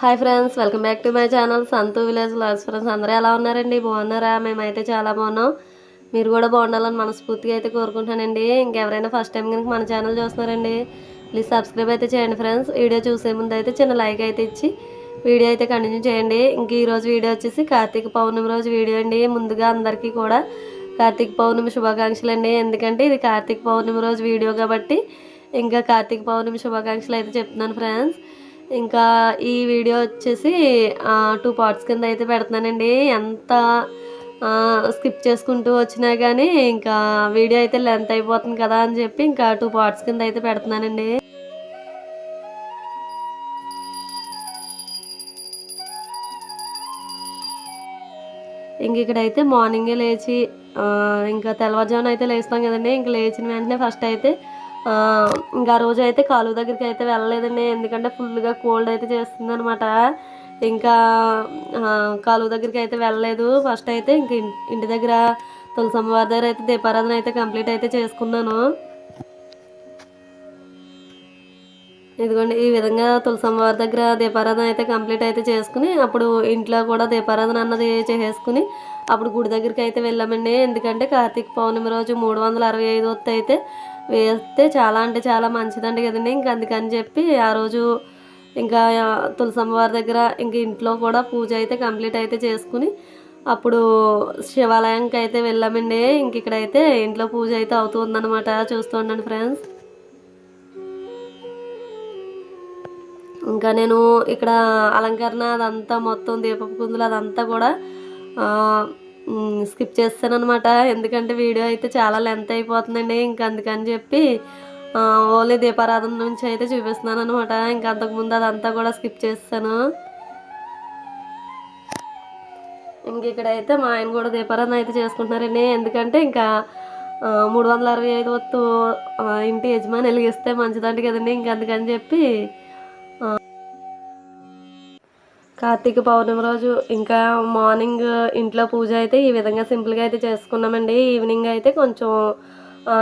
Hi friends welcome back to my channel. Santhu village loss friends అందరూ ఎలా ఉన్నారండి? బాగున్నారా? మేమైతే చాలా బాగున్నాం. మీరు కూడా బాగుండాలని మనస్ఫూర్తిగా అయితే కోరుకుంటానండి ఇంకెవరైనా ఫస్ట్ టైం కనుక మన ఛానల్ చూస్తున్నారండి ప్లీజ్ సబ్స్క్రైబ్ అయితే చేయండి ఫ్రెండ్స్. వీడియో చూసే ముందు అయితే చిన్న లైక్ అయితే ఇచ్చి వీడియో అయితే కంటిన్యూ చేయండి. ఇంక ఈరోజు వీడియో వచ్చేసి కార్తీక పౌర్ణమి రోజు వీడియో అండి. ముందుగా అందరికీ కూడా కార్తీక పౌర్ణమి శుభాకాంక్షలు అండి ఎందుకంటే ఇది కార్తీక పౌర్ణమి రోజు వీడియో కాబట్టి ఇంకా కార్తీక పౌర్ణమి శుభాకాంక్షలు అయితే చెప్తున్నాను ఫ్రెండ్స్. ఇంకా ఈ వీడియో వచ్చేసి టూ పార్ట్స్ కింద అయితే పెడుతున్నానండి. ఎంత స్కిప్ చేసుకుంటూ వచ్చినా కానీ ఇంకా వీడియో అయితే లెంత్ అయిపోతుంది కదా అని చెప్పి ఇంకా టూ పార్ట్స్ కింద అయితే పెడుతున్నానండి. ఇంక ఇక్కడైతే మార్నింగే లేచి ఇంకా తెల్లవారుజామున అయితే లేస్తాం కదండి. ఇంక లేచిన వెంటనే ఫస్ట్ అయితే ఇంకా రోజు అయితే కాలువ దగ్గరికి అయితే వెళ్ళలేదండి. ఎందుకంటే ఫుల్గా కోల్డ్ అయితే చేస్తుంది అనమాట ఇంకా కాలువ దగ్గరికి అయితే వెళ్ళలేదు. ఫస్ట్ అయితే ఇంక ఇంటి దగ్గర తులసి అమ్మవారి దగ్గర అయితే దీపారాధన అయితే కంప్లీట్ అయితే చేసుకున్నాను. ఇదిగోండి ఈ విధంగా తులసి అమ్మవారి దగ్గర దీపారాధన అయితే కంప్లీట్ అయితే చేసుకుని అప్పుడు ఇంట్లో కూడా దీపారాధన అన్నది చేసేసుకుని అప్పుడు గుడి దగ్గరికి అయితే వెళ్ళామండి. ఎందుకంటే కార్తీక పౌర్ణమి రోజు మూడు వందల అరవై ఐదు వత్తు అయితే వేస్తే చాలా అంటే చాలా మంచిదండి కదండి. ఇంక అందుకని చెప్పి ఆ రోజు ఇంకా తులసమ్మవారి దగ్గర ఇంక ఇంట్లో కూడా పూజ అయితే కంప్లీట్ అయితే చేసుకుని అప్పుడు శివాలయంకి అయితే వెళ్ళామండి. ఇంక ఇక్కడైతే ఇంట్లో పూజ అయితే అవుతుందన్నమాట చూస్తూ ఉండండి ఫ్రెండ్స్. ఇంకా నేను ఇక్కడ అలంకరణ అదంతా మొత్తం దీపపు కుందులు అదంతా కూడా స్కిప్ చేస్తానమాట అనమాట ఎందుకంటే వీడియో అయితే చాలా లెంత్ అయిపోతుందండి. ఇంకా అందుకని చెప్పి ఓన్లీ దీపారాధన నుంచి అయితే చూపిస్తున్నాను అనమాట ఇంకా అంతకుముందు అదంతా కూడా స్కిప్ చేస్తాను. ఇంక ఇక్కడైతే మా ఆయన కూడా దీపారాధన అయితే చేసుకుంటున్నారండి. ఎందుకంటే ఇంకా మూడు వందల అరవై ఐదు వత్తు ఇంటి యజమాని వెలిగిస్తే మంచిదంట కదండి. ఇంక అందుకని చెప్పి కార్తీక పౌర్ణమి రోజు ఇంకా మార్నింగ్ ఇంట్లో పూజ అయితే ఈ విధంగా సింపుల్గా అయితే చేసుకున్నామండి. ఈవినింగ్ అయితే కొంచెం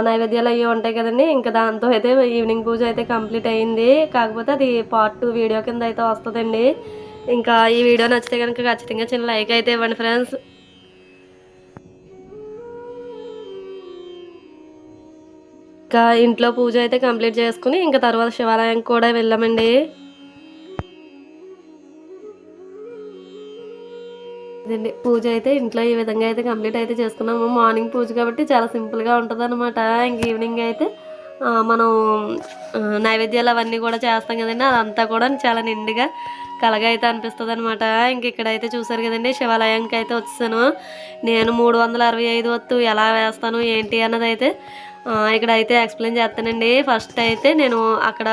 నైవేద్యాలు అవి ఉంటాయి కదండి. ఇంకా దాంతో అయితే ఈవినింగ్ పూజ అయితే కంప్లీట్ అయింది కాకపోతే అది పార్ట్ టూ వీడియో కింద అయితే వస్తుందండి. ఇంకా ఈ వీడియో నచ్చితే కనుక ఖచ్చితంగా చిన్న లైక్ అయితే ఇవ్వండి ఫ్రెండ్స్ ఇంకా ఇంట్లో పూజ అయితే కంప్లీట్ చేసుకుని ఇంకా తర్వాత శివాలయం కూడా వెళ్ళామండి. ఇదండి పూజ అయితే ఇంట్లో ఈ విధంగా అయితే కంప్లీట్ అయితే చేసుకున్నాము. మార్నింగ్ పూజ కాబట్టి చాలా సింపుల్గా ఉంటుంది అనమాట ఇంక ఈవినింగ్ అయితే మనం నైవేద్యాలు అవన్నీ కూడా చేస్తాం కదండి. అదంతా కూడా చాలా నిండుగా కలగా అయితే అనిపిస్తుంది అనమాట ఇంక ఇక్కడైతే చూసారు కదండి శివాలయానికి అయితే వచ్చేసాను. నేను మూడు వందల అరవై ఐదు వత్తు ఎలా వేస్తాను ఏంటి అన్నది అయితే ఇక్కడ అయితే ఎక్స్ప్లెయిన్ చేస్తానండి. ఫస్ట్ అయితే నేను అక్కడ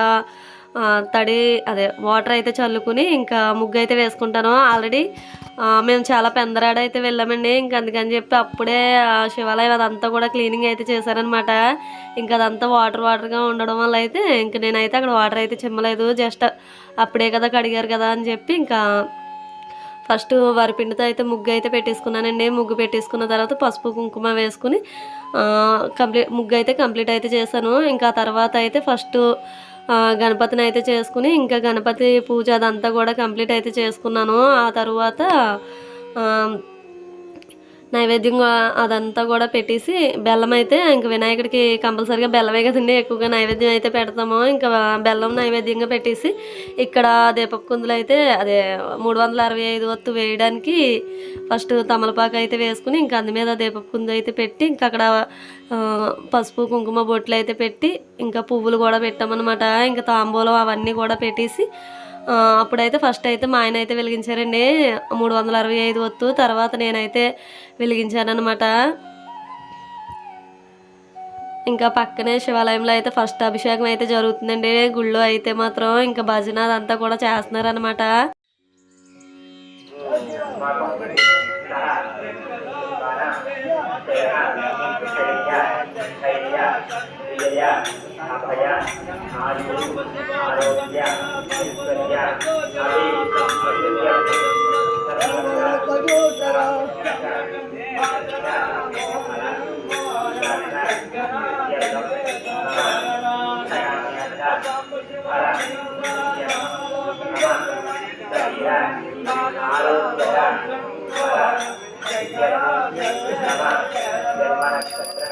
తడి అదే వాటర్ అయితే చల్లుకుని ఇంకా ముగ్గు అయితే వేసుకుంటాను. ఆల్రెడీ మేము చాలా పెందరాడ అయితే వెళ్ళామండి. ఇంకా అందుకని చెప్పి అప్పుడే ఆ శివాలయం అదంతా కూడా క్లీనింగ్ అయితే చేశారనమాట ఇంకా అదంతా వాటర్ వాటర్గా ఉండడం వల్ల అయితే ఇంక నేనైతే అక్కడ వాటర్ అయితే చిమ్మలేదు. జస్ట్ అప్పుడే కదా కడిగారు కదా అని చెప్పి ఇంకా ఫస్ట్ వరిపిండితో అయితే ముగ్గు అయితే పెట్టేసుకున్నానండి. ముగ్గు పెట్టేసుకున్న తర్వాత పసుపు కుంకుమ వేసుకుని కంప్లీట్ ముగ్గు అయితే కంప్లీట్ అయితే చేశాను. ఇంకా తర్వాత అయితే ఫస్ట్ గణపతిని అయితే చేసుకుని ఇంకా గణపతి పూజ అదంతా కూడా కంప్లీట్ అయితే చేసుకున్నాను. ఆ తర్వాత నైవేద్యంగా అదంతా కూడా పెట్టేసి బెల్లం అయితే ఇంకా వినాయకుడికి కంపల్సరిగా బెల్లమే కదండి. ఎక్కువగా నైవేద్యం అయితే పెడతాము. ఇంకా బెల్లం నైవేద్యంగా పెట్టేసి ఇక్కడ దీపపు కుందులు అయితే అదే మూడు వందల అరవై ఐదు వత్తు వేయడానికి ఫస్ట్ తమలపాకు అయితే వేసుకుని ఇంకా అందు మీద దీపపు కుందు అయితే పెట్టి ఇంకా అక్కడ పసుపు కుంకుమ బొట్లు అయితే పెట్టి ఇంకా పువ్వులు కూడా పెట్టామన్నమాట. ఇంకా తాంబూలం అవన్నీ కూడా పెట్టేసి అప్పుడైతే ఫస్ట్ అయితే మా ఆయన అయితే వెలిగించారండి మూడు వందల అరవై ఐదు వత్తు తర్వాత నేనైతే వెలిగించానమాట ఇంకా పక్కనే శివాలయంలో అయితే ఫస్ట్ అభిషేకం అయితే జరుగుతుందండి గుళ్ళో అయితే మాత్రం ఇంకా భజన అదంతా కూడా చేస్తున్నారనమాట Yeah. రాజకీయ రాజకీయ ఉన్నత ఉన్నత అధికార అభివృద్ధి నక్షత్ర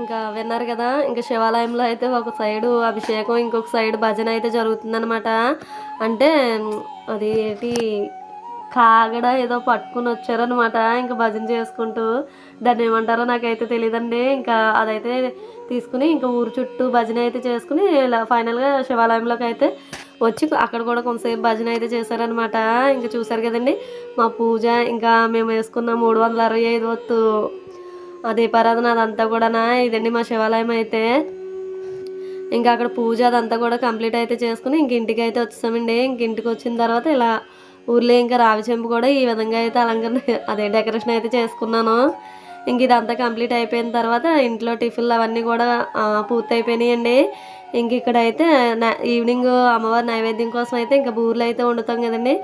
ఇంకా విన్నారు కదా ఇంకా శివాలయంలో అయితే ఒక సైడు అభిషేకం ఇంకొక సైడ్ భజన అయితే జరుగుతుందనమాట అంటే అది ఏంటి కాగడ ఏదో పట్టుకుని వచ్చారనమాట ఇంకా భజన చేసుకుంటూ. దాన్ని ఏమంటారో నాకైతే తెలియదండి ఇంకా అదైతే తీసుకుని ఇంకా ఊరు చుట్టూ భజన అయితే చేసుకుని ఇలా ఫైనల్గా శివాలయంలోకి అయితే వచ్చి అక్కడ కూడా కొంతసేపు భజన అయితే చేశారనమాట ఇంకా చూసారు కదండి మా పూజ ఇంకా మేము వేసుకున్న మూడు వందల అరవై ఐదు వత్తు దీపారాధన అదంతా కూడా ఇదండి మా శివాలయం అయితే. ఇంకా అక్కడ పూజ అదంతా కూడా కంప్లీట్ అయితే చేసుకుని ఇంక ఇంటికి అయితే వచ్చేసామండి. ఇంక ఇంటికి వచ్చిన తర్వాత ఇలా ఊర్లో ఇంకా రావి చెంపు కూడా ఈ విధంగా అయితే అలంకరణ అదే డెకరేషన్ అయితే చేసుకున్నాను. ఇంక ఇదంతా కంప్లీట్ అయిపోయిన తర్వాత ఇంట్లో టిఫిన్లు అవన్నీ కూడా పూర్తయిపోయినాయండి. ఇంక ఇక్కడ అయితే ఈవినింగ్ అమ్మవారి నైవేద్యం కోసం అయితే ఇంకా బూర్లు అయితే వండుతాం కదండి.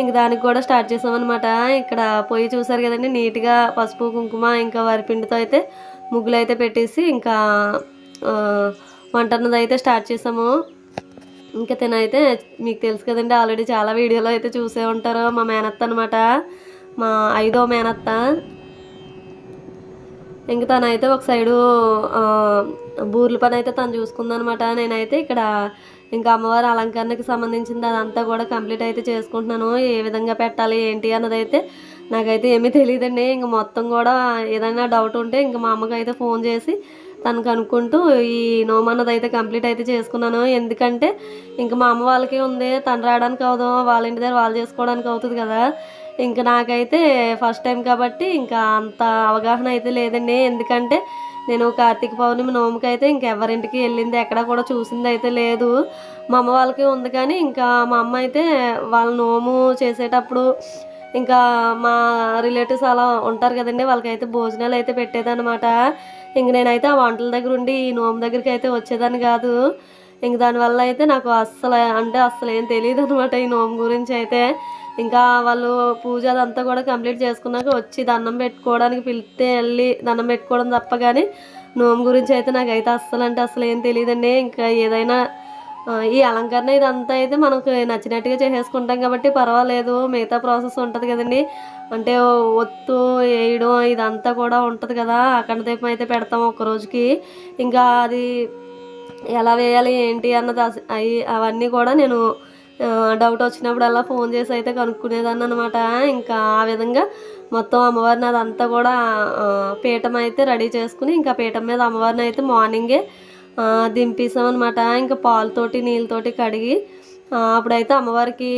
ఇంక దానికి కూడా స్టార్ట్ చేసామన్నమాట. ఇక్కడ పొయ్యి చూసారు కదండి నీట్గా పసుపు కుంకుమ ఇంకా వరిపిండితో అయితే ముగ్గులు అయితే పెట్టేసి ఇంకా ఆ, వంట అయితే స్టార్ట్ చేసాము. ఇంకా తినైతే మీకు తెలుసు కదండి ఆల్రెడీ చాలా వీడియోలో అయితే చూసే ఉంటారు మా మేనత్త అనమాట మా ఐదో మేనత్త. ఇంక తనైతే ఒక సైడు బూర్ల పని అయితే తను చూసుకుందనమాట. నేనైతే ఇక్కడ ఇంకా అమ్మవారి అలంకరణకి సంబంధించింది అదంతా కూడా కంప్లీట్ అయితే చేసుకుంటున్నాను. ఏ విధంగా పెట్టాలి ఏంటి అన్నది అయితే నాకైతే ఏమీ తెలియదండి. ఇంక మొత్తం కూడా ఏదైనా డౌట్ ఉంటే ఇంక మా అమ్మకి అయితే ఫోన్ చేసి తను కనుక్కుంటూ ఈ నోమ్ అన్నది అయితే కంప్లీట్ అయితే చేసుకున్నాను. ఎందుకంటే ఇంకా మా అమ్మ వాళ్ళకి ఉంది. తను రావడానికి అవదు వాళ్ళ ఇంటి దగ్గర వాళ్ళు చేసుకోవడానికి అవుతుంది కదా. ఇంకా నాకైతే ఫస్ట్ టైం కాబట్టి ఇంకా అంత అవగాహన అయితే లేదండి. ఎందుకంటే నేను కార్తీక పౌర్ణమి నోముకి అయితే ఇంకెవరింటికి వెళ్ళింది ఎక్కడ కూడా చూసింది అయితే లేదు. మా అమ్మ వాళ్ళకి ఉంది కానీ ఇంకా మా అమ్మ అయితే వాళ్ళ నోము చేసేటప్పుడు ఇంకా మా రిలేటివ్స్ అలా ఉంటారు కదండి వాళ్ళకైతే భోజనాలు అయితే పెట్టేదన్నమాట. ఇంక నేనైతే ఆ వంటల దగ్గర ఉండి ఈ నోము దగ్గరికి అయితే వచ్చేదాన్ని కాదు. ఇంక దానివల్ల అయితే నాకు అస్సలు అంటే అస్సలు ఏం తెలియదు అనమాట ఈ నోము గురించి అయితే. ఇంకా వాళ్ళు పూజ అదంతా కూడా కంప్లీట్ చేసుకున్నాక వచ్చి దండం పెట్టుకోవడానికి పిలిస్తే వెళ్ళి దండం పెట్టుకోవడం తప్ప కానీ నోము గురించి అయితే నాకైతే అస్సలు అంటే అసలు ఏం తెలియదండి. ఇంకా ఏదైనా ఈ అలంకరణ ఇదంతా అయితే మనకు నచ్చినట్టుగా చేసేసుకుంటాం కాబట్టి పర్వాలేదు మిగతా ప్రాసెస్ ఉంటుంది కదండి. అంటే ఒత్తు వేయడం ఇదంతా కూడా ఉంటుంది కదా అక్కడ దీపం అయితే పెడతాం ఒక రోజుకి. ఇంకా అది ఎలా వేయాలి ఏంటి అన్నది అవి అవన్నీ కూడా నేను డౌట్ డౌట్ వచ్చినప్పుడల్లా ఫోన్ చేసి అయితే కనుక్కునేదాన్ని అనమాట ఇంకా ఆ విధంగా మొత్తం అమ్మవారిని అదంతా కూడా పీఠం అయితే రెడీ చేసుకుని ఇంకా పీఠం మీద అమ్మవారిని అయితే మార్నింగే దింపేసామన్నమాట అనమాట ఇంకా పాలతోటి నీళ్ళతోటి కడిగి అప్పుడైతే అమ్మవారికి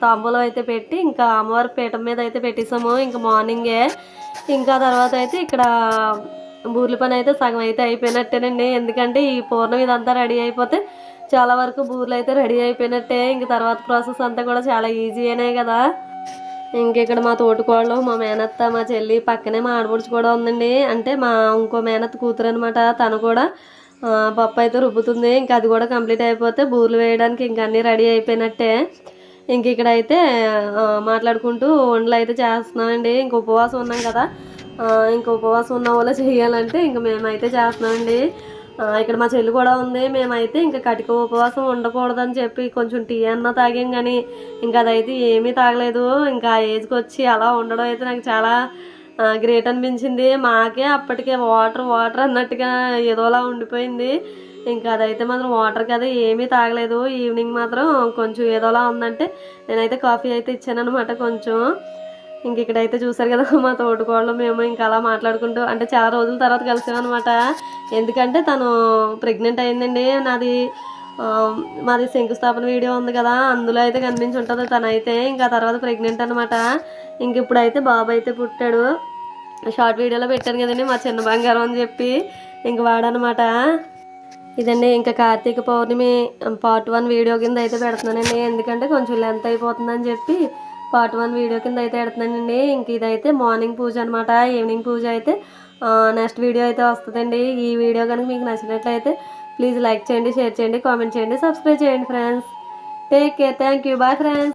తాంబూలం అయితే పెట్టి ఇంకా అమ్మవారి పీఠం మీద అయితే పెట్టేసాము ఇంకా మార్నింగే ఇంకా తర్వాత అయితే ఇక్కడ బూర్ల పని అయితే సగం అయితే అయిపోయినట్టేనండి. ఎందుకంటే ఈ పూర్ణం ఇదంతా రెడీ అయిపోతే చాలా వరకు బూర్లు అయితే రెడీ అయిపోయినట్టే. ఇంక తర్వాత ప్రాసెస్ అంతా కూడా చాలా ఈజీ కదా. ఇంక ఇక్కడ మా తోటికోళ్ళు మా మేనత్త మా చెల్లి పక్కనే మా ఆడపడుచు కూడా ఉందండి. అంటే మా ఇంకో మేనత్త కూతురు అనమాట తను కూడా పప్పు అయితే రుబ్బుతుంది. ఇంకా అది కూడా కంప్లీట్ అయిపోతే బూర్లు వేయడానికి ఇంక అన్నీ రెడీ అయిపోయినట్టే. ఇంక ఇక్కడ అయితే మాట్లాడుకుంటూ వంటలు అయితే చేస్తున్నామండి. ఇంక ఉపవాసం ఉన్నాం కదా. ఇంక ఉపవాసం ఉన్న వాళ్ళు చేయాలంటే ఇంక మేమైతే చేస్తున్నామండి. ఇక్కడ మా చెల్లి కూడా ఉంది. మేమైతే ఇంకా కటిక ఉపవాసం ఉండకూడదని చెప్పి కొంచెం టీ అన్న తాగాం కానీ ఇంకా అదైతే ఏమీ తాగలేదు. ఇంకా ఆ ఏజ్కి వచ్చి అలా ఉండడం అయితే నాకు చాలా గ్రేట్ అనిపించింది. మాకే అప్పటికే వాటర్ వాటర్ అన్నట్టుగా ఏదోలా ఉండిపోయింది. ఇంకా అదైతే మాత్రం వాటర్ కదా ఏమీ తాగలేదు. ఈవినింగ్ మాత్రం కొంచెం ఏదోలా ఉందంటే నేనైతే కాఫీ అయితే ఇచ్చాను అనమాట కొంచెం. ఇంక ఇక్కడైతే చూసారు కదా మా తోటికోళ్ళు మేము ఇంకా అలా మాట్లాడుకుంటూ అంటే చాలా రోజుల తర్వాత కలిసామన్నమాట ఎందుకంటే తను ప్రెగ్నెంట్ అయిందండి నాది మాది శంకుస్థాపన వీడియో ఉంది కదా అందులో అయితే కనిపించి ఉంటుంది తనైతే ఇంకా తర్వాత ప్రెగ్నెంట్ అనమాట ఇంక ఇప్పుడైతే బాబు అయితే పుట్టాడు. షార్ట్ వీడియోలో పెట్టాను కదండి మా చిన్న బంగారం అని చెప్పి ఇంక వాడనమాట ఇదండి ఇంకా Karthika Pournami part one video కింద అయితే పెడుతున్నానండి ఎందుకంటే కొంచెం లెంత్ అయిపోతుందని చెప్పి పార్ట్ వన్ వీడియో కింద అయితే పెడుతున్నానండి ఇంక ఇదైతే మార్నింగ్ పూజ అనమాట ఈవినింగ్ పూజ అయితే నెక్స్ట్ వీడియో అయితే వస్తుందండి. ఈ వీడియో కనుక మీకు నచ్చినట్లయితే ప్లీజ్ లైక్ చేయండి షేర్ చేయండి కామెంట్ చేయండి సబ్స్క్రైబ్ చేయండి friends. Take care. Thank you. Bye friends.